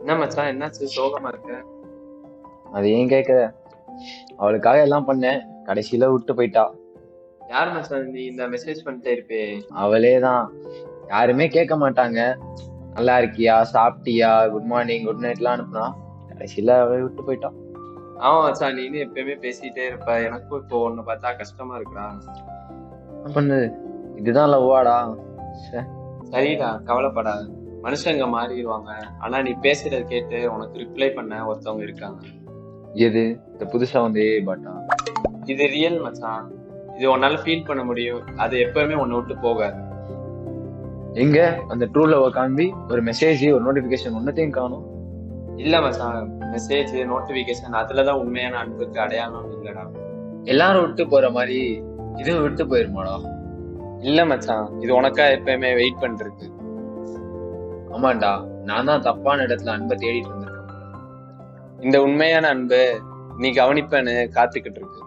என்ன மச்சான்? என்னாச்சு சோகமா இருக்க? அது ஏன் கேட்குற அவளுக்காக எல்லாம் பண்ணேன். கடைசியில விட்டு போயிட்டா. யார் மச்சான் நீ இந்த மெசேஜ் பண்ணிட்டே இருப்பே அவளே தான் யாருமே கேட்க மாட்டாங்க. நல்லா இருக்கியா? சாப்பிட்டியா? குட் மார்னிங் குட் நைட்லாம் அனுப்புனா. கடைசியில அவளே விட்டு போயிட்டா. ஆமா மச்சான் நீ எப்பயுமே பேசிட்டே இருப்ப. எனக்கும் இப்போ உன்னை பார்த்தா கஷ்டமா இருக்குடா. என்ன பண்ணுது இதுதான் லவ்வாடா? சரிடா கவலைப்படாத. மனுஷங்க மாறிடுவாங்க. ஆனா நீ பேசுறத கேட்டு உனக்கு ரிப்ளை பண்ண ஒருத்தவங்க இருக்காங்க. எது? இந்த புதுசா வந்து பாட்டா இது ரியல் மச்சான். இது உன்னால ஃபீல் பண்ண முடியும். அது எப்பவுமே உன்னை விட்டு போகாது. எங்க? அந்த ட்ரூ லவ் காண்பி ஒரு மெசேஜ் ஒரு நோட்டிபிகேஷன் ஒன்னத்தையும் காணும். இல்ல மச்சான். மெசேஜ் நோட்டிபிகேஷன் அதுலதான் உண்மையான அன்புக்கு அடையாளம் இல்லடா. எல்லாரும் விட்டு போற மாதிரி இதுவும் விட்டு போயிருமாடா? இல்ல மச்சான். இது உனக்கா எப்பயுமே வெயிட் பண்ணிருக்கு ஆமாண்டா நான் தான் தப்பான இடத்துல அன்பை தேடிட்டு இருந்திருக்கேன். இந்த உண்மையான அன்பு நீ கவனிப்பேன்னு காத்துக்கிட்டு இருக்கு.